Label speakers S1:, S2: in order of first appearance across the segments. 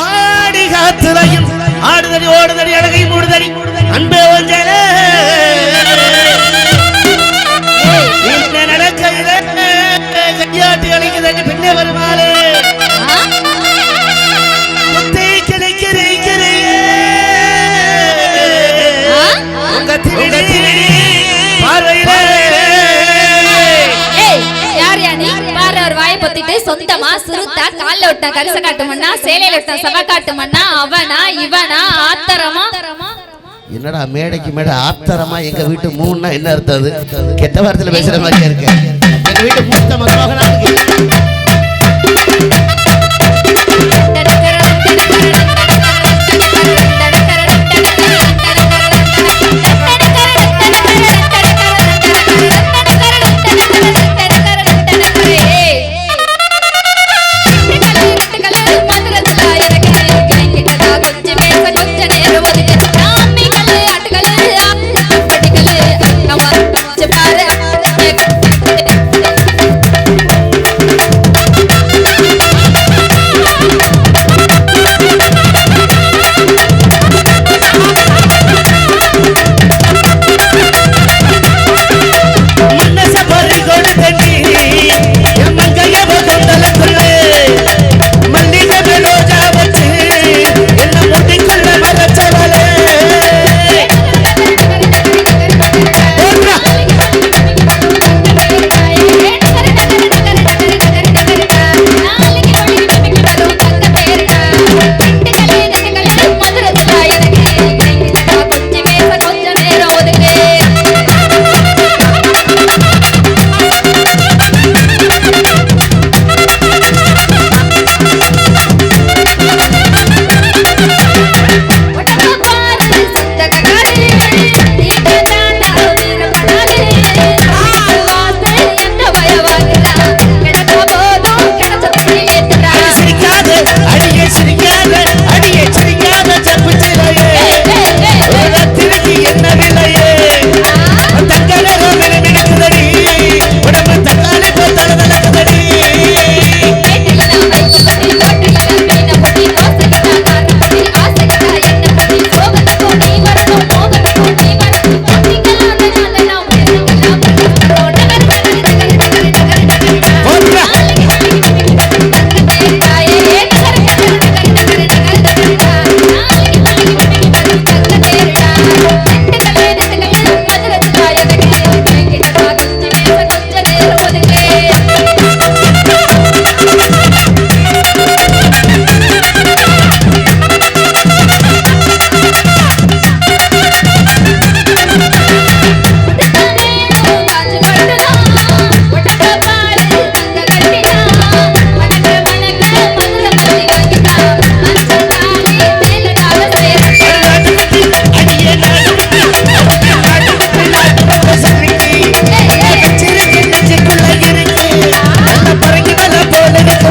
S1: ஆடி காத்துலையும் ஆடுதடி ஓடுதடி அழகை மூடுதடி.
S2: அவர் சொந்தமா சுருத்தா கால்ல விட்டா கரிச காட்டு மண்ணா சேலையில விட்டா சவ காட்டு மண்ணா அவனா இவனா ஆத்தரமா?
S1: என்னடா மேடைக்கு மேடை ஆத்தரமா? எங்க வீட்டு மூணுனா என்ன அர்த்தம் அது? கெட்ட வார்த்தையில பேசுற மாதிரியா இருக்கு? எங்க வீட்டு மூத்த மருமகனா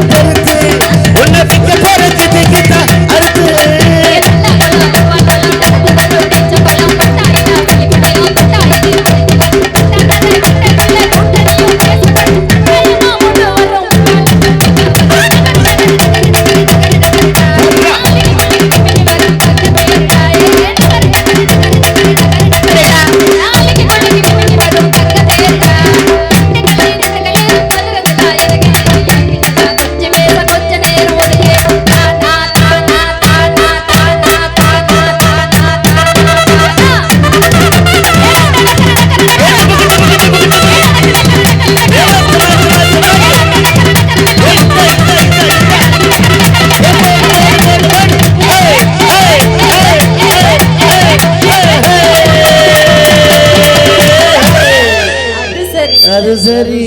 S1: day.
S2: அது சரி
S1: அது சரி